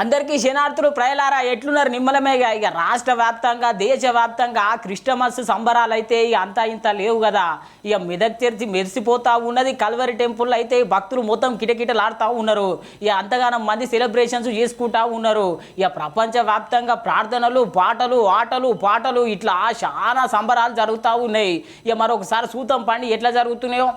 అందరికీ శనార్థులు ప్రయలారా ఎట్లున్నారు నిమ్మలమేగా? ఇక రాష్ట్ర వ్యాప్తంగా దేశవ్యాప్తంగా క్రిస్టమస్ సంబరాలు అయితే ఇక అంతా ఇంత లేవు కదా. ఇక మెదక్ తెరిచి మెరిసిపోతా ఉన్నది కల్వరి టెంపుల్ అయితే భక్తులు మొత్తం కిటకిటలాడుతూ ఉన్నారు. ఇక అంతగానం మంది సెలబ్రేషన్స్ చేసుకుంటా ఉన్నారు. ఇక ప్రపంచ వ్యాప్తంగా ప్రార్థనలు పాటలు ఆటలు పాటలు ఇట్లా చాలా సంబరాలు జరుగుతూ ఉన్నాయి. ఇక మరొకసారి సూతం పండి ఎట్లా జరుగుతున్నాయో?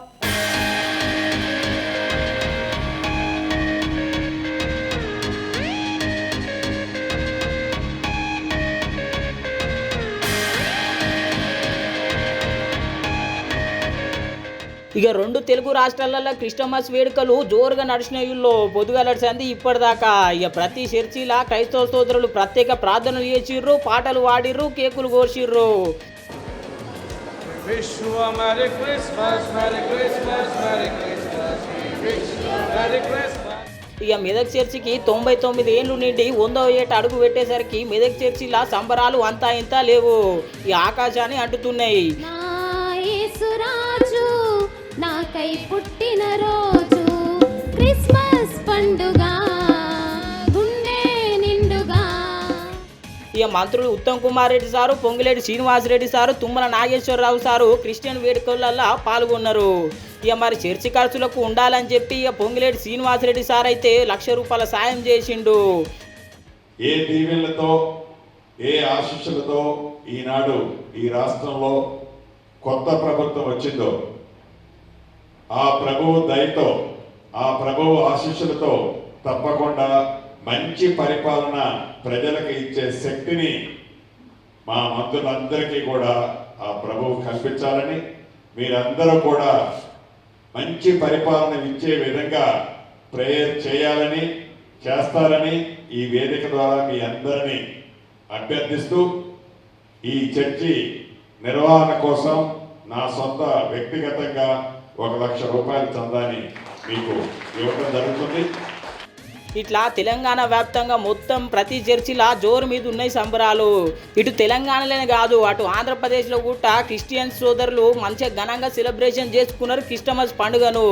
ఇక రెండు తెలుగు రాష్ట్రాలలో క్రిస్టమస్ వేడుకలు జోరుగా నడిచినాయిల్లో పొద్దుగలడిసింది ఇప్పటిదాకా. ఇక ప్రతి చర్చిలా క్రైస్తవ సోదరులు ప్రత్యేక ప్రార్థనలు చేసిర్రు పాటలు వాడిర్రు కేకులు కోసిర్రు. ఇక మెదక్ చర్చికి తొంభై తొమ్మిది ఏళ్ళు నిండి వందవ ఏట అడుగు పెట్టేసరికి మెదక్ చర్చిలా సంబరాలు అంతా ఇంత లేవు. ఈ ఆకాశాన్ని అంటుతున్నాయి. నాకై పుట్టిన రోజు క్రిస్మస్ పండుగ గుండె నిండుగా. ఇక మంత్రులు Uttam Kumar Reddy sir Pongireddy Srinivasa Reddy sir Tummala Nageswara Rao sir Christian వేడుకలలో పాల్గొన్నారు. ఇక మరి చర్చి ఖర్చులకు ఉండాలని చెప్పి ఇక పొంగిరెడ్డి శ్రీనివాసరెడ్డి సార్ అయితే లక్ష రూపాయల సాయం చేసిండు. ఏ దీవెనలతో ఏ ఆశీస్సులతో ఈనాడు ఈ రాష్ట్రంలో కొత్త ప్రభుత్వం వచ్చిందో ఆ ప్రభువు దయతో ఆ ప్రభువు ఆశీస్సులతో తప్పకుండా మంచి పరిపాలన ప్రజలకు ఇచ్చే శక్తిని మా మంత్రులందరికీ కూడా ఆ ప్రభువు కల్పించాలని మీరందరూ కూడా మంచి పరిపాలన ఇచ్చే విధంగా ప్రేయర్ చేయాలని చేస్తారని ఈ వేదిక ద్వారా మీ అందరినీ అభ్యర్థిస్తూ ఈ చర్చి నిర్వహణ కోసం నా సొంత వ్యక్తిగతంగా ఒక లక్ష రూపాయల చందాని మీకు ఇవ్వడం జరుగుతుంది. ఇట్లా తెలంగాణ వ్యాప్తంగా మొత్తం ప్రతి చర్చిలా జోరు మీద ఉన్నాయి సంబరాలు. ఇటు తెలంగాణలోనే కాదు అటు ఆంధ్రప్రదేశ్లో కూడా క్రిస్టియన్ సోదరులు మంచిగా ఘనంగా సెలబ్రేషన్ చేసుకున్నారు క్రిస్టమస్ పండుగను.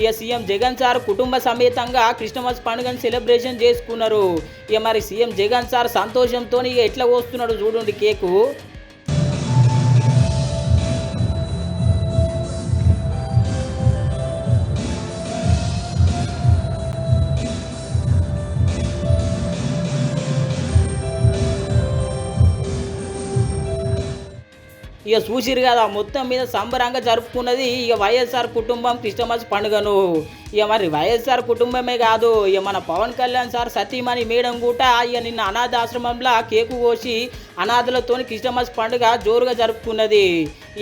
ఇక సీఎం జగన్ సార్ కుటుంబ సమేతంగా క్రిస్టమస్ పండుగను సెలబ్రేషన్ చేసుకున్నారు. ఇక మరి సీఎం జగన్ సార్ సంతోషంతో ఇక ఎట్లా వస్తున్నాడు చూడండి కేకు. ఇక చూసిరు కదా మొత్తం మీద సంబరంగా జరుపుకున్నది ఇక వైఎస్ఆర్ కుటుంబం క్రిస్టమస్ పండుగను. ఇక మరి వైఎస్ఆర్ కుటుంబమే కాదు ఇక మన పవన్ కళ్యాణ్ సార్ సతీమణి మేడం కూడా ఇక నిన్న అనాథాశ్రమంలో కేకు కోసి అనాథలతో క్రిస్టమస్ పండుగ జోరుగా జరుపుకున్నది.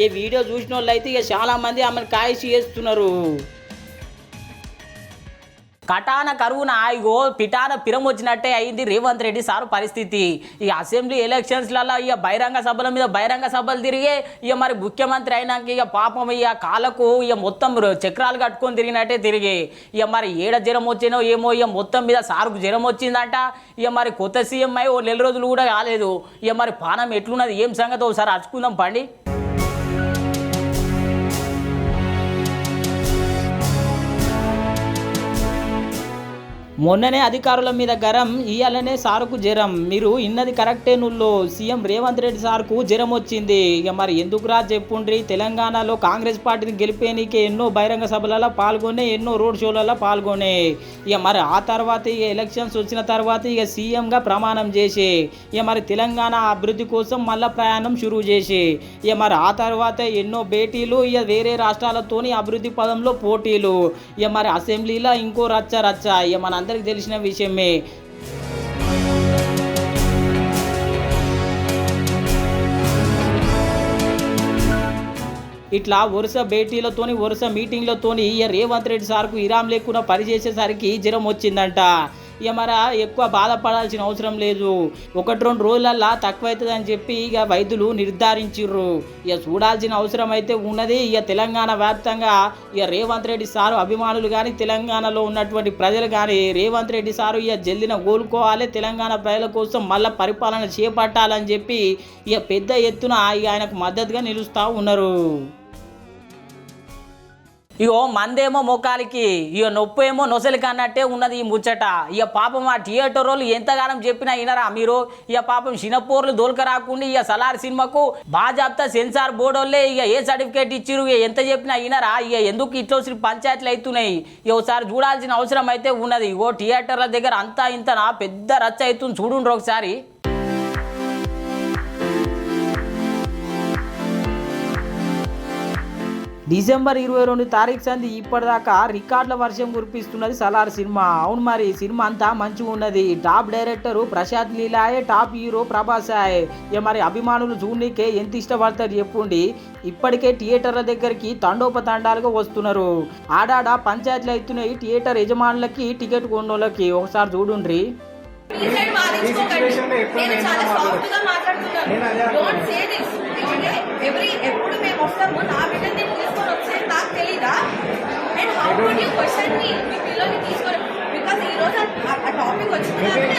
ఈ వీడియో చూసిన వాళ్ళు అయితే ఇక చాలా మంది ఆమెను కాయసి చేస్తున్నారు. కటాన కరువున ఆయిగో పిటాన పిరం వచ్చినట్టే అయింది రేవంత్ రెడ్డి సార్ పరిస్థితి. ఈ అసెంబ్లీ ఎలక్షన్స్లలో ఇక బహిరంగ సభల మీద బహిరంగ సభలు తిరిగే ఇక మరి ముఖ్యమంత్రి అయినాక ఇక పాపం ఇక కాళ్ళకు ఇక మొత్తం చక్రాలు కట్టుకొని తిరిగినట్టే తిరిగి. ఇక మరి ఏడ జ్వరం వచ్చినో ఏమో ఇక మొత్తం మీద సార్కు జ్వరం వచ్చిందంట. ఇక మరి కొత్త సీఎం అయి ఓ నెల రోజులు కూడా కాలేదు. ఇక మరి పానం ఎట్లున్నది? ఏం సంగతి? ఒకసారి అచ్చుకుందాం పండి. మొన్ననే అధికారుల మీద గరం ఇయ్యాలనే సారుకు జ్వరం. మీరు ఇన్నది కరెక్టే నుల్లో. సీఎం రేవంత్ రెడ్డి సార్కు జ్వరం వచ్చింది. ఇక మరి ఎందుకురా చెప్పుండ్రి? తెలంగాణలో కాంగ్రెస్ పార్టీని గెలిపేనికే ఎన్నో బహిరంగ సభలలో పాల్గొనే ఎన్నో రోడ్ షోలలో పాల్గొనే. ఇక మరి ఆ తర్వాత ఇక ఎలక్షన్స్ వచ్చిన తర్వాత ఇక సీఎంగా ప్రమాణం చేసి. ఇక మరి తెలంగాణ అభివృద్ధి కోసం మళ్ళా ప్రయాణం షురూ చేసి. ఇక మరి ఆ తర్వాత ఎన్నో భేటీలు ఇక వేరే రాష్ట్రాలతోని అభివృద్ధి పదంలో పోటీలు. ఇక మరి అసెంబ్లీలో ఇంకో రచ్చ రచ్చ. ఇక మన అందరికీ తెలిసిన విషయమే. ఇట్లా వరుస భేటీలతోని వరుస మీటింగ్లతోని రేవంత్ రెడ్డి సార్కు ఇరాం లేకుండా పనిచేసేసరికి జ్వరం వచ్చిందంట. ఇక మరి ఎక్కువ బాధపడాల్సిన అవసరం లేదు. ఒకటి రెండు రోజులల్లా తక్కువ అవుతుందని చెప్పి ఇక వైద్యులు నిర్ధారించిర్రు. ఇక చూడాల్సిన అవసరం అయితే ఉన్నది ఇక తెలంగాణ వ్యాప్తంగా ఇక రేవంత్ రెడ్డి సారు అభిమానులు కానీ తెలంగాణలో ఉన్నటువంటి ప్రజలు కానీ రేవంత్ రెడ్డి సారు ఇక జల్దిన కోలుకోవాలి. తెలంగాణ ప్రజల కోసం మళ్ళీ పరిపాలన చేపట్టాలని చెప్పి ఇక పెద్ద ఎత్తున ఇక ఆయనకు మద్దతుగా నిలుస్తూ ఉన్నారు. ఇగో మందేమో మొక్కాలికి ఇక నొప్పి ఏమో నొసలికి అన్నట్టే ఉన్నది ఈ ముచ్చట. ఇక పాపం ఆ థియేటర్ వాళ్ళు ఎంతగానం చెప్పినా వినరా మీరు? ఇక పాపం చిన్నపోర్లు దోల్క రాకుండా ఇక సలార్ సినిమాకు బాజాబ్తా సెన్సార్ బోర్డు వాళ్ళే ఇక ఏ సర్టిఫికేట్ ఇచ్చిరు ఇక ఎంత చెప్పినా వినరా? ఇక ఎందుకు ఇట్లా వచ్చి పంచాయతీలు అవుతున్నాయి ఇక ఒకసారి చూడాల్సిన అవసరం అయితే ఉన్నది. ఇగో థియేటర్ల దగ్గర అంతా ఇంతనా పెద్ద రచ్చ అవుతుంది చూడుండ్రు ఒకసారి. డిసెంబర్ ఇరవై రెండు తారీఖు సంది ఇప్పటిదాకా రికార్డుల వర్షం కురిపిస్తున్నది సలార్ సినిమా. అవును మరి సినిమా అంతా మంచిగా ఉన్నది. టాప్ డైరెక్టర్ ప్రశాంత్ లీలాయే టాప్ హీరో ప్రభాస్ ఆయే. ఇక మరి అభిమానులు చూడనీకే ఎంత ఇష్టపడతారు చెప్పుండి. ఇప్పటికే థియేటర్ల దగ్గరికి తండోపతండాలుగా వస్తున్నారు. ఆడాడ పంచాయతీలు అవుతున్నాయి. థియేటర్ యజమానులకి టికెట్ కొన్నోళ్ళకి. ఒకసారి చూడుండ్రి నేను ఎందుకంటే ఎవ్రీ ఎప్పుడు మేము వస్తాము నా బిడ్డని నేను తీసుకొని వచ్చేది నాకు తెలీదా? And how would you question me మీ పిల్లల్ని తీసుకొని బికాస్ ఈ రోజు ఆ టాపిక్ వచ్చింది కాబట్టి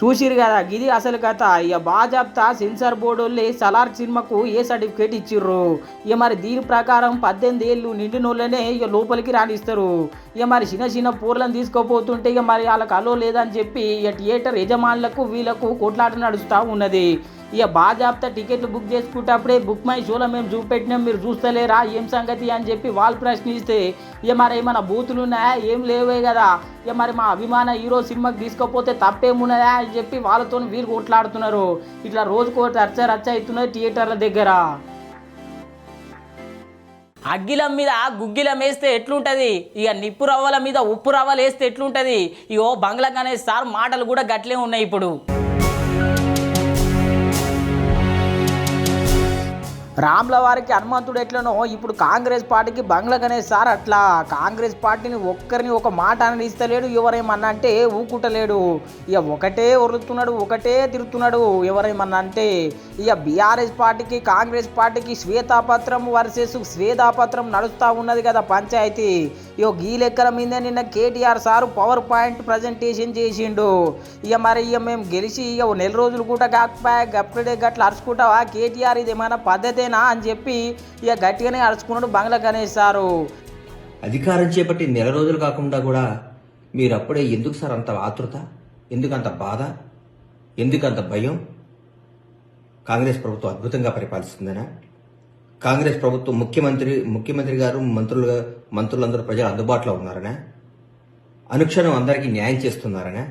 చూసిరు కదా ఇది అసలు కథ. ఇక బాజాబ్తా సెన్సార్ బోర్డు వాళ్ళే సలార్ సినిమాకు ఏ సర్టిఫికేట్ ఇచ్చిర్రు? ఇక మరి దీని ప్రకారం పద్దెనిమిది ఏళ్ళు నిండినోళ్ళనే ఇక లోపలికి రాణిస్తారు ఇక మరి చిన్న చిన్న పూర్లను తీసుకోపోతుంటే ఇక మరి వాళ్ళకి అలో లేదని చెప్పి ఇక థియేటర్ యజమానులకు వీళ్ళకు కొట్లాట నడుస్తూ ఉన్నది. ఇక బాజాబ్తా టికెట్లు బుక్ చేసుకుంటప్పుడే బుక్ మై షోలో మేము చూపెట్టినాం మీరు చూస్తలేరా ఏం సంగతి అని చెప్పి వాళ్ళు ప్రశ్నిస్తే ఇక మరి ఏమైనా బూతులు ఉన్నాయా? ఏం లేవే కదా. ఇక మరి మా అభిమాన హీరో సినిమాకి తీసుకోపోతే తప్పేమున్నదా అని చెప్పి వాళ్ళతో వీళ్ళు కొట్లాడుతున్నారు. ఇట్లా రోజుకో రచ్చ రచ్చ అవుతున్నది థియేటర్ల దగ్గర. అగ్గిలం మీద గుగ్గిలం వేస్తే ఎట్లుంటది? ఇక నిప్పు రవ్వల మీద ఉప్పు రవ్వలు వేస్తే ఎట్లుంటుంది? ఇగో బంగ్లా గణేష్ సార్ మాటలు కూడా గట్లే ఉన్నాయి ఇప్పుడు. రామ్ల వారికి హనుమంతుడు ఎట్లనో ఇప్పుడు కాంగ్రెస్ పార్టీకి బంగ్లా గణేష్ సార్ అట్లా కాంగ్రెస్ పార్టీని ఒక్కరిని ఒక మాట అనడిస్తలేడు ఎవరేమన్నా అంటే ఊకుటలేడు ఇక ఒకటే ఒరుతున్నాడు ఒకటే తిరుగుతున్నాడు ఎవరేమన్నా అంటే ఇక బీఆర్ఎస్ పార్టీకి కాంగ్రెస్ పార్టీకి శ్వేతాపత్రం వర్సెస్ శ్వేతాపత్రం నడుస్తూ ఉన్నది కదా పంచాయతీ ఇక ఈ లెక్కల మీద నిన్న KTR sir power point presentation చేసిండు ఇక మరి ఇక మేము గెలిచి ఇక నెల రోజులు కూడా కాకపోయా గప్పుడే గట్ల అరుచుకుంటావా కేటీఆర్ ఇది ఏమైనా పద్ధతి పద్ధతేనా అని చెప్పి ఇక గట్టిగానే అరుచుకున్నాడు బంగ్లా గణేష్ సారు. అధికారం చేపట్టి నెల రోజులు కాకుండా కూడా మీరు అప్పుడే ఎందుకు సార్ అంత ఆతృత? ఎందుకు అంత బాధ? ఎందుకు అంత భయం? కాంగ్రెస్ ప్రభుత్వం అద్భుతంగా పరిపాలిస్తుందనా? కాంగ్రెస్ ప్రభుత్వం ముఖ్యమంత్రి ముఖ్యమంత్రి గారు మంత్రులు మంత్రులందరూ ప్రజలు అందుబాటులో ఉన్నారనే? అనుక్షణం అందరికీ న్యాయం చేస్తున్నారనే?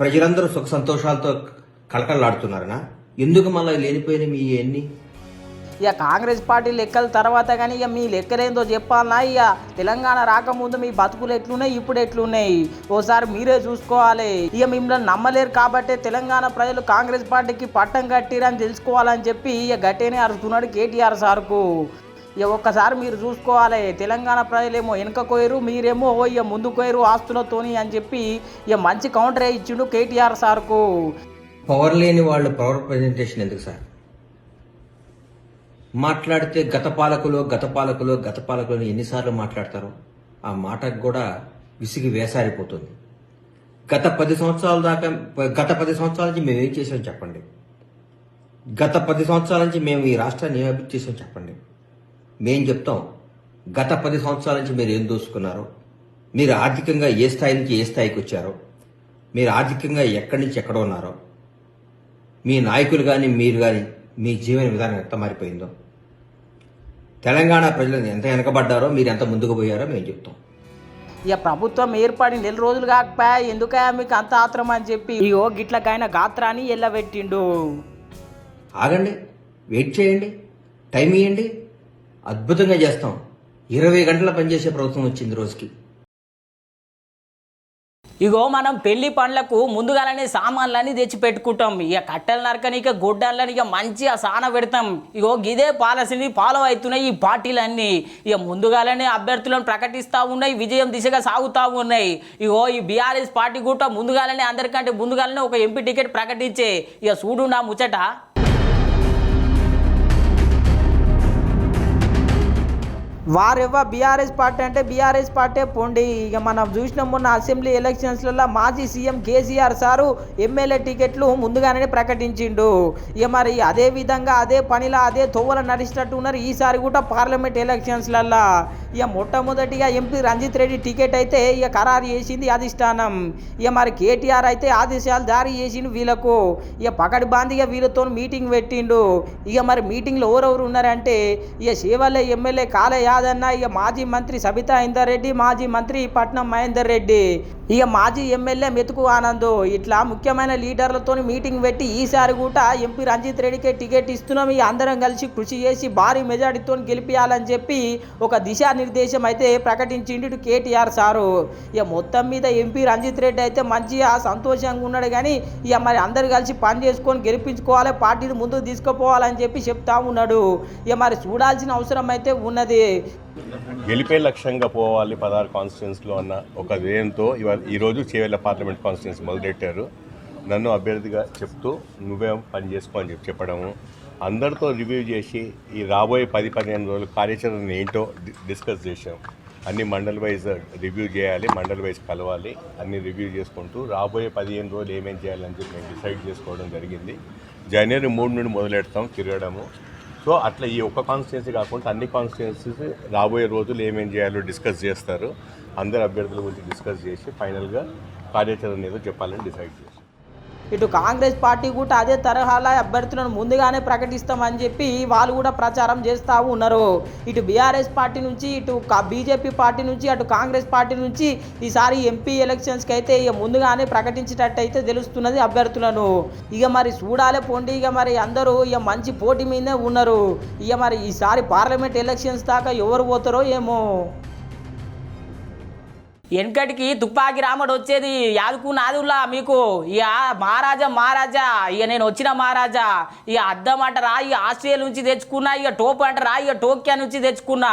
ప్రజలందరూ సుఖ సంతోషాలతో కళకళలాడుతున్నారనా? ఎందుకు మళ్ళీ లేనిపోయిన మీ ఎన్ని ఇక కాంగ్రెస్ పార్టీ లెక్కల తర్వాత కానీ ఇక మీ లెక్కలేందో చెప్పాలన్నా ఇక తెలంగాణ రాకముందు మీ బతుకులు ఎట్లున్నాయి ఇప్పుడు ఎట్లున్నాయి? ఓసారి మీరే చూసుకోవాలి. ఇక మిమ్మల్ని నమ్మలేరు కాబట్టే తెలంగాణ ప్రజలు కాంగ్రెస్ పార్టీకి పట్టం కట్టిరని తెలుసుకోవాలని చెప్పి ఇక గట్టేనే అరుస్తున్నాడు కేటీఆర్ సార్కు. ఇక ఒక్కసారి మీరు చూసుకోవాలి. తెలంగాణ ప్రజలేమో వెనక కోయరు మీరేమో ఇక ముందు కోయరు ఆస్తులతోని అని చెప్పి ఇక మంచి కౌంటర్ ఇచ్చిండు కేటీఆర్ సార్కు. పవర్ లేని వాళ్ళు పవర్ ప్రజెంటేషన్ ఎందుకు సార్? మాట్లాడితే గత పాలకులు గత పాలకులు గత పాలకులు ఎన్నిసార్లు మాట్లాడతారో? ఆ మాటకు కూడా విసిగి వేసారిపోతుంది. గత పది సంవత్సరాల దాకా గత పది సంవత్సరాల నుంచి మేము ఏం చేసాం చెప్పండి. గత పది సంవత్సరాల నుంచి మేము ఈ రాష్ట్రాన్ని ఏం అభివృద్ధి చేసాం చెప్పండి. మేం చెప్తాం గత పది సంవత్సరాల నుంచి మీరు ఏం దోసుకున్నారో? మీరు ఆర్థికంగా ఏ స్థాయి నుంచి ఏ స్థాయికి వచ్చారో? మీరు ఆర్థికంగా ఎక్కడి నుంచి ఎక్కడ ఉన్నారో? మీ నాయకులు కానీ మీరు కానీ మీ జీవన విధానం ఎంత మారిపోయిందో? తెలంగాణ ప్రజలు ఎంత వెనకబడ్డారో మీరు ఎంత ముందుకు పోయారో మేము చెప్తాం. ఇక ప్రభుత్వం ఏర్పడి నెల రోజులు కాకపోయా ఎందుకయా మీకు అంత ఆత్రం అని చెప్పి? ఇగో గిట్లకైన గాత్రాన్ని ఎల్లబెట్టిండు. ఆగండి వెయిట్ చేయండి టైం ఇవ్వండి అద్భుతంగా చేస్తాం. ఇరవై గంటల పనిచేసే ప్రభుత్వం వచ్చింది రోజుకి. ఇగో మనం పెళ్ళి పండ్లకు ముందుగానే సామాన్లన్నీ తెచ్చి పెట్టుకుంటాం ఇక కట్టెలు నరకనిక గొడ్డలని ఇక మంచిగా సాన పెడతాం. ఇగో గిదే పాలసీని ఫాలో అవుతున్నాయి ఈ పార్టీలన్నీ. ఇక ముందుగానే అభ్యర్థులను ప్రకటిస్తూ ఉన్నాయి విజయం దిశగా సాగుతూ ఉన్నాయి. ఇగో ఈ బీఆర్ఎస్ పార్టీ కూడా ముందుగానే అందరికంటే ముందుగానే ఒక ఎంపీ టికెట్ ప్రకటించే. ఇక చూడు నా ముచ్చట. వారెవ్వ బీఆర్ఎస్ పార్టీ అంటే బీఆర్ఎస్ పార్టీ పోండి. ఇక మనం చూసిన మొన్న అసెంబ్లీ ఎలక్షన్స్లలో మాజీ సీఎం కేసీఆర్ సారు ఎమ్మెల్యే టికెట్లు ముందుగానే ప్రకటించిండు. ఇక మరి అదే విధంగా అదే పనిలా అదే తోవల నడిచినట్టు ఉన్నారు ఈసారి కూడా పార్లమెంట్ ఎలక్షన్స్లల్లో ఇక మొట్టమొదటిగా ఎంపీ రంజిత్ రెడ్డి టికెట్ అయితే ఇక ఖరారు చేసింది అధిష్టానం. ఇక మరి కేటీఆర్ అయితే ఆదేశాలు జారీ చేసిండు వీళ్ళకు. ఇక పకడి బాందిగా వీళ్ళతో మీటింగ్ పెట్టిండు. ఇక మరి మీటింగ్లో ఎవరెవరు ఉన్నారంటే ఇక శివలే ఎమ్మెల్యే కాలయ్య కాదన్న. ఇక మాజీ మంత్రి సబితా ఇందర్ రెడ్డి మాజీ మంత్రి పట్నం మహేందర్ రెడ్డి. ఇక మాజీ ఎమ్మెల్యే మెతుకు ఆనంద్. ఇట్లా ముఖ్యమైన లీడర్లతో మీటింగ్ పెట్టి ఈసారి కూడా ఎంపీ రంజిత్ రెడ్డికే టికెట్ ఇస్తున్నాం. ఇక అందరం కలిసి కృషి చేసి భారీ మెజార్టీతో గెలిపియాలని చెప్పి ఒక దిశానిర్దేశం అయితే ప్రకటించిండు కేటీఆర్ సారు. ఇక మొత్తం మీద ఎంపీ రంజిత్ రెడ్డి అయితే మంచిగా సంతోషంగా ఉన్నాడు కానీ ఇక మరి అందరు కలిసి పని చేసుకొని గెలిపించుకోవాలి పార్టీని ముందుకు తీసుకుపోవాలని చెప్పి చెప్తా ఉన్నాడు. ఇక మరి చూడాల్సిన అవసరం అయితే ఉన్నది. గెలిపే లక్ష్యంగా పోవాలి పదహారు కాన్స్టిట్యున్స్లో అన్న ఒక ధ్యేయంతో ఇవాళ ఈరోజు చేవేళ్ళ పార్లమెంట్ కాన్స్టిట్యున్సీ మొదలెట్టారు. నన్ను అభ్యర్థిగా చెప్తూ నువ్వే పని చేసుకో అని చెప్పి చెప్పడము. అందరితో రివ్యూ చేసి ఈ రాబోయే పది పదిహేను రోజులు కార్యాచరణ ఏంటో డిస్కస్ చేశాం అన్ని మండల్ వైజ్ రివ్యూ చేయాలి మండల్ వైజ్ కలవాలి అన్ని రివ్యూ చేసుకుంటూ రాబోయే పదిహేను రోజులు ఏమేమి చేయాలని చెప్పి మేము డిసైడ్ చేసుకోవడం జరిగింది. జనవరి మూడు నుండి మొదలెడతాం తిరగడము. సో అట్లా ఈ ఒక్క కాన్స్టిట్యున్సీ కాకుండా అన్ని కాన్స్టిట్యున్సీస్ రాబోయే రోజులు ఏమేం చేయాలో డిస్కస్ చేస్తారు. అందరు అభ్యర్థుల గురించి డిస్కస్ చేసి ఫైనల్గా కార్యాచరణ ఏదో చెప్పాలని డిసైడ్ చేస్తారు. ఇటు కాంగ్రెస్ పార్టీ కూడా అదే తరహాలో అభ్యర్థులను ముందుగానే ప్రకటిస్తామని చెప్పి వాళ్ళు కూడా ప్రచారం చేస్తూ ఉన్నారు. ఇటు బీఆర్ఎస్ పార్టీ నుంచి ఇటు బీజేపీ పార్టీ నుంచి అటు కాంగ్రెస్ పార్టీ నుంచి ఈసారి ఎంపీ ఎలక్షన్స్కి అయితే ఇక ముందుగానే ప్రకటించేటట్టు అయితే తెలుస్తున్నది అభ్యర్థులను. ఇక మరి చూడాలి పోండి ఇక మరి అందరూ ఇక మంచి పోటీ మీదే ఉన్నారు. ఇక మరి ఈసారి పార్లమెంట్ ఎలక్షన్స్ దాకా ఎవరు పోతారో ఏమో. వెనకటికి తుపాకి రాముడు వచ్చేది యాదుకు నాదుల్లా మీకు. ఇక మహారాజా మహారాజా ఇక నేను వచ్చిన మహారాజా ఇక అద్దం అంటారా ఇక ఆస్ట్రేలియా నుంచి తెచ్చుకున్నా ఇక టోపు అంటారా ఇక టోక్యా నుంచి తెచ్చుకున్నా.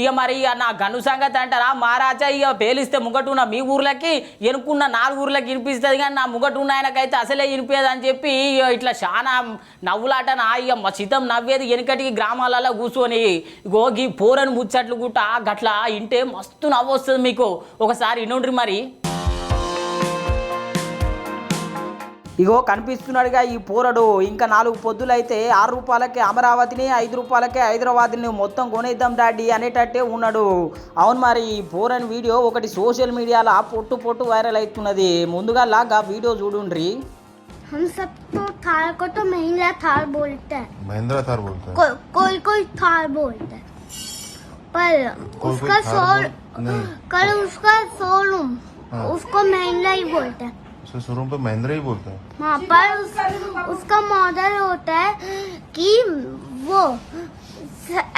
ఇక మరి ఇక నా గను సంగతి అంటారా మహారాజా ఇక పేలిస్తే ముంగటున్న మీ ఊర్లకి ఎనుకున్న నాలుగు ఊర్లకి వినిపిస్తుంది కానీ నా ముంగటున్న ఆయనకైతే అసలే వినిపించదు అని చెప్పి ఇట్లా చాలా నా ఇక మా చితం నవ్వేది వెనకటికి గ్రామాలలో కూర్చొని. గోగి పోరని ముచ్చట్లు గుట్ట గట్లా ఇంటే మస్తు నవ్వు వస్తుంది మీకు ఒకసారి ఇనుండ్రి మరి ఇగో కనిపిస్తున్నాడుగా ఈ పోరడు ఇంకా నాలుగు పొద్దులైతే ఆరు రూపాయలకే అమరావతిని ఐదు రూపాయలకే హైదరాబాద్ని మొత్తం కొనేద్దాం డాడీ అనేటట్టే ఉన్నాడు అవును మరి ఈ పోరని వీడియో ఒకటి సోషల్ మీడియాలో పొట్టు పొట్టు వైరల్ అవుతున్నది ముందుగా లాగా వీడియో చూడుండ్రి हम सब तो थार को तो महिंद्रा थार बोलते हैं महिंद्रा थार बोलते हैं को, कोई कोई थार बोलते हैं पर कोई उसका थार शोर बोल- नहीं। कल उसका शोरूम हाँ। उसको महिंद्रा ही बोलते हैं। उसके शोरूम पे महिंद्रा ही बोलते हैं? वहाँ पर उस, उसका मॉडल होता है कि वो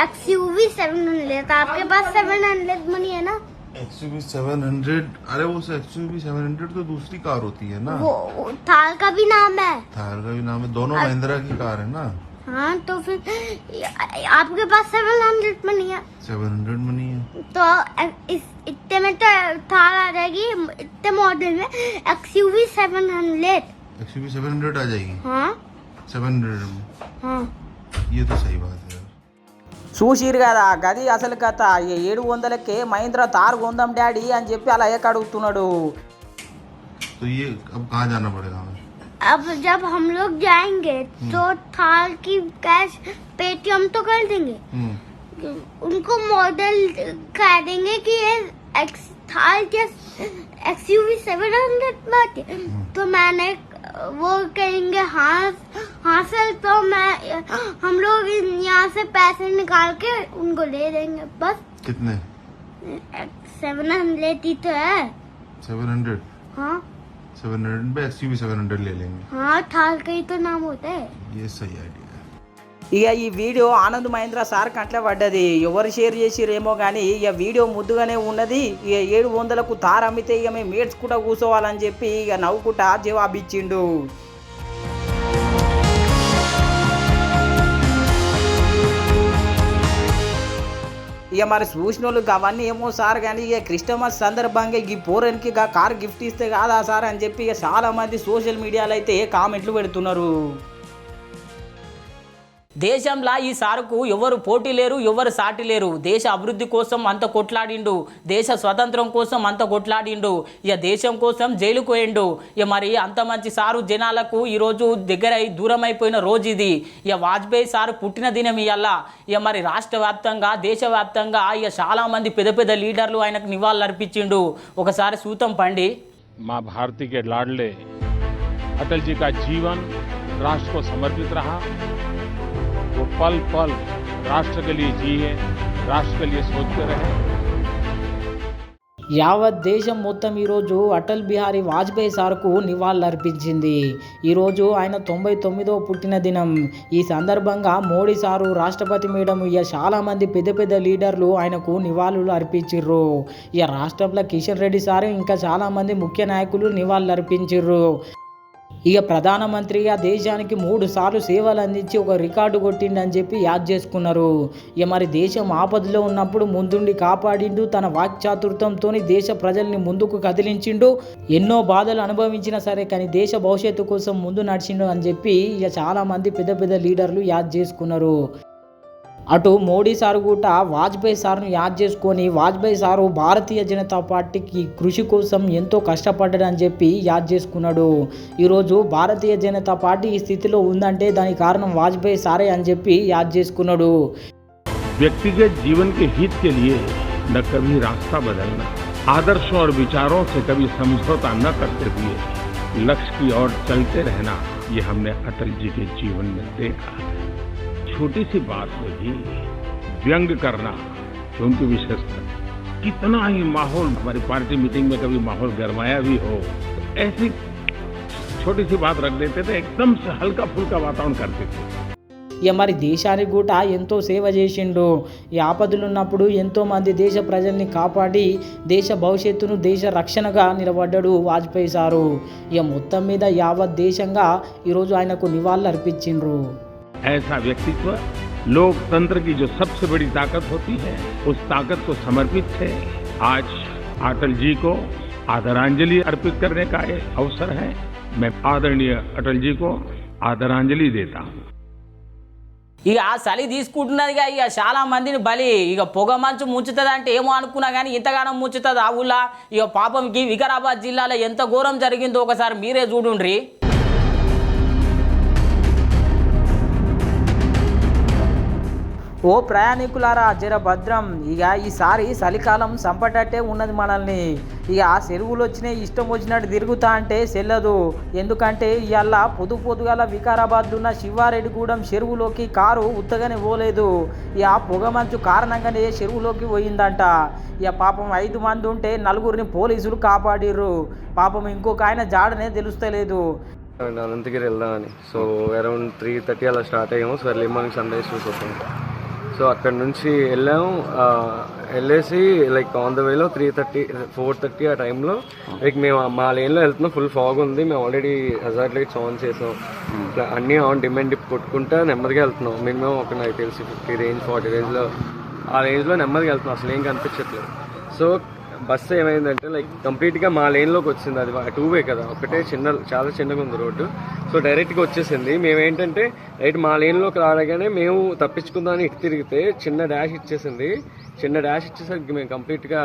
एक्सयूवी सेवन हंड्रेड आपके पास सेवन हंड्रेड मनी है ना? एक्सयूवी सेवन हंड्रेड अरे वो एक्सयूवी सेवन हंड्रेड तो दूसरी कार होती है ना? वो थार का भी नाम है। थार का भी नाम है। दोनों महिंद्रा की कार है ना? हाँ तो फिर आपके पास सेवन हंड्रेड मनी है। सेवन हंड्रेड मनी है तो इस इतने में तो थार आ जाएगी इतने मॉडल में XUV seven hundred XUV seven hundred आ जाएगी हाँ सेवन हंड्रेड में हाँ ये तो सही बात है यार చూసిరు కదా గది అసలు కథ ఈ ఏడు వందలకే మహీంద్రా తారు కొందాం డాడీ అని చెప్పి అలా ఎక్క అడుగుతున్నాడు तो ये अब कहाँ जाना पड़ेगा हमें अब जब हम लोग जाएंगे तो थार की कैश पेटीएम तो कर देंगे हम्म, उनको मॉडल कह देंगे कि ये एक्स थार के एक्सयूवी सेवन हंड्रेड में आती है तो मैंने वो कहेंगे हाँ हाँ सर तो मैं हम लोग यहाँ से पैसे निकाल के उनको ले देंगे बस। कितने? सेवन हंड्रेड ही तो है। सेवन हंड्रेड हाँ। सेवन हंड्रेड पे एक्सयूवी सेवन हंड्रेड ले लेंगे। हाँ थार का ही तो नाम होता है। ये सही है। ఇక ఈ వీడియో ఆనంద్ మహేంద్ర సార్ కంట్ల పడ్డది. ఎవరు షేర్ చేసిరేమో కానీ ఇక వీడియో ముద్దుగానే ఉన్నది. ఇక ఏడు వందలకు తారు అమ్మితే ఇక మేము మేడ్చుకుంటా కూర్చోవాలని చెప్పి ఇక నవ్వుకుంటా జవాబిచ్చిండు. ఇక మరి చూసిన అవన్నీ ఏమో సార్ కానీ ఇక క్రిస్టమస్ సందర్భంగా ఈ పోరన్కి ఇక కార్ గిఫ్ట్ ఇస్తే కాదా సార్ అని చెప్పి ఇక చాలామంది సోషల్ మీడియాలో అయితే కామెంట్లు పెడుతున్నారు. దేశంలో ఈ సారుకు ఎవరు పోటీ లేరు ఎవరు సాటి లేరు. దేశ అభివృద్ధి కోసం అంత కొట్లాడిండు. దేశ స్వతంత్రం కోసం అంత కొట్లాడిండు. ఇక దేశం కోసం జైలుకు పోయిండు. ఇక మరి అంత మంచి సారు జనాలకు ఈరోజు దగ్గర దూరం అయిపోయిన రోజు ఇది. ఇక వాజ్పేయి సారు పుట్టిన దినం ఇవాళ ఇక మరి రాష్ట్ర వ్యాప్తంగా దేశవ్యాప్తంగా ఇక చాలామంది పెద్ద పెద్ద లీడర్లు ఆయనకు నివాళులు అర్పించిండు ఒకసారి సూతం పండి. మా భారతీకే లాడ్లే. అటల్జీ కా జీవన్ రాష్ట్ర సమర్పిత రహా. वो पल पल राष्ट्र के लिए जिए राष्ट्र के लिए सोचते रहे యావత్ దేశం మొత్తం ఈరోజు అటల్ బిహారీ వాజ్పేయి సార్కు నివాళులర్పించింది ఈరోజు ఆయన తొంభై తొమ్మిదో పుట్టిన దినం ఈ సందర్భంగా మోడీ సారు రాష్ట్రపతి మేడం ఇక చాలామంది పెద్ద పెద్ద లీడర్లు ఆయనకు నివాళులు అర్పించిర్రు ఇక రాష్ట్రంలో కిషన్ రెడ్డి సారు ఇంకా చాలామంది ముఖ్య నాయకులు నివాళులు అర్పించిర్రు ఇక ప్రధానమంత్రిగా దేశానికి మూడు సార్లు సేవలు అందించి ఒక రికార్డు కొట్టిండని చెప్పి యాద్ చేసుకున్నారు. ఇక మరి దేశం ఆపదలో ఉన్నప్పుడు ముందుండి కాపాడిండు తన వాక్చాతుర్థంతో దేశ ప్రజల్ని ముందుకు కదిలించిండు. ఎన్నో బాధలు అనుభవించినా సరే కానీ దేశ భవిష్యత్తు కోసం ముందు నడిచిండు అని చెప్పి ఇక చాలామంది పెద్ద పెద్ద లీడర్లు యాద్ చేసుకున్నారు. అటు మోడీ సారు కూడా వాజ్పేయి సార్ను యాద్ చేసుకొని వాజ్పేయి సారు భారతీయ జనతా పార్టీకి కృషి కోసం ఎంతో కష్టపడ్డాడని చెప్పి యాద్ చేసుకున్నాడు ఈరోజు భారతీయ జనతా పార్టీ ఈ స్థితిలో ఉందంటే దానికి కారణం వాజ్పేయి సారే అని చెప్పి యాద్ చేసుకున్నాడు व्यक्तिगत जीवन के हित के लिए न कभी रास्ता बदलना आदर्शों और विचारों से कभी समझौता न करते हुए लक्ष्य की ओर चलते रहना ये हमने अटल जी के जीवन में देखा छोटी सी बात में भी व्यंग करना तो उनकी विशेषता कितना ही माहौल हमारी पार्टी मीटिंग में कभी माहौल गरमाया भी हो तो ऐसी छोटी सी बात रख देते थे एकदम से हल्का फुल्का वातावरण करते थे ఇక మరి దేశానికి కూడా ఎంతో సేవ చేసిండు ఈ ఆపదలు ఉన్నప్పుడు ఎంతో మంది దేశ ప్రజల్ని కాపాడి దేశ భవిష్యత్తును దేశ రక్షణగా నిలబడ్డాడు వాజ్పేయి సారు ఇక మొత్తం మీద యావత్ దేశంగా ఈరోజు ఆయనకు నివాళులు అర్పించిండ్రు ऐसा व्यक्तित्व लोकतंत्र की जो सबसे बड़ी ताकत होती है उस ताकत को समर्पित थे आज अटल जी को आदरांजलि अर्पित करने का ये अवसर है मैं आदरणीय अटल जी को आदरांजलि देता हूँ ఇక ఆ చలి తీసుకుంటున్నదిగా ఇక చాలా మందిని బలి ఇక పొగ మంచు ముంచుతుంది అంటే ఏమో అనుకున్నా కానీ ఇంతగానో ముంచుతుంది ఆ ఊళ్ళో ఇక పాపంకి వికారాబాద్ జిల్లాలో ఎంత ఘోరం జరిగిందో ఒకసారి మీరే చూడుండ్రి ఓ ప్రయాణికులారా జర భద్రం. ఇక ఈసారి చలికాలం సంపటట్టే ఉన్నది మనల్ని. ఇక ఆ చెరువులు వచ్చినాయి ఇష్టం వచ్చినట్టు తిరుగుతా అంటే చెల్లదు ఎందుకంటే ఇవాళ పొదు పొదుగల వికారాబాద్లో ఉన్న శివారెడ్డిగూడెం చెరువులోకి కారు ఉత్తగానే పోలేదు. ఇక పొగ మంచు కారణంగానే చెరువులోకి పోయిందంట. ఇక పాపం ఐదు మంది ఉంటే నలుగురిని పోలీసులు కాపాడిర్రు. పాపం ఇంకొక ఆయన జాడనే తెలుస్తలేదు. అండ్ అనంతగిరి వెళ్దామని. సో అరౌండ్ త్రీ థర్టీ అలా స్టార్ట్ అయ్యాము. So early morning sunrise చూసి సో అక్కడ నుంచి వెళ్ళాము వెళ్ళేసి లైక్ ఆన్ ద వేలో త్రీ థర్టీ ఫోర్ థర్టీ ఆ టైంలో లైక్ మేము మా లేన్లో వెళ్తున్నాం. ఫుల్ ఫాగ్ ఉంది. మేము ఆల్రెడీ హజార్డ్ లైట్స్ ఆన్ చేసాం. ఇట్లా అన్నీ ఆన్ డిమాండ్ డిప్ కొట్టుకుంటా నెమ్మదిగా వెళ్తున్నాం. మినిమం ఒక నాకు తెలిసి ఫిఫ్టీ రేంజ్ ఫార్టీ రేంజ్లో ఆ రేంజ్లో నెమ్మదిగా వెళ్తున్నాం. అసలు ఏం కనిపించట్లేదు. సో బస్సు ఏమైందంటే లైక్ కంప్లీట్గా మా లేన్లోకి వచ్చింది. అది టూ వే కదా. ఒకటే చిన్న చాలా చిన్నగా ఉంది రోడ్డు. సో డైరెక్ట్గా వచ్చేసింది. మేము ఏంటంటే రైట్ మా లేన్లోకి రాడగానే మేము తప్పించుకుందామని ఇటు తిరిగితే చిన్న డాష్ ఇచ్చేసింది. చిన్న డాష్ ఇచ్చేసరికి మేము కంప్లీట్గా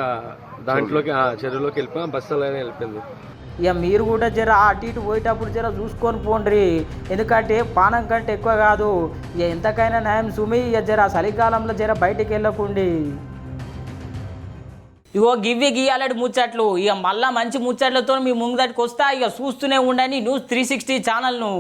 దాంట్లోకి ఆ చెరువులోకి వెళ్ళిపోయాం. బస్సు అలానే వెళ్ళిపోయింది. ఇక మీరు కూడా జర అటు ఇటు పోయేటప్పుడు జర చూసుకొని పోండ్రి. ఎందుకంటే పానం కంటే ఎక్కువ కాదు. ఇక ఎంతకైనా న్యాయం సుమి. ఇక జర చలికాలంలో జర బయటికి వెళ్ళకుండి. ఇగో గివ్వి గీయాలడు ముచ్చట్లు. ఇక మళ్ళా మంచి ముచ్చట్లతో మీ ముందటికి వస్తా ఇక చూస్తూనే ఉండని న్యూస్ త్రీ సిక్స్టీ ఛానల్ను.